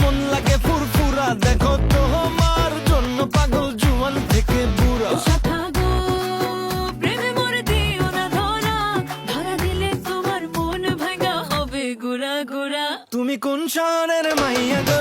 মন লাগে ফুরফুরা দেখো তোমার জন্য পাগল জুয়ান থেকে বুড়া। মন তুমি কোন শহরের মাইয়া গো?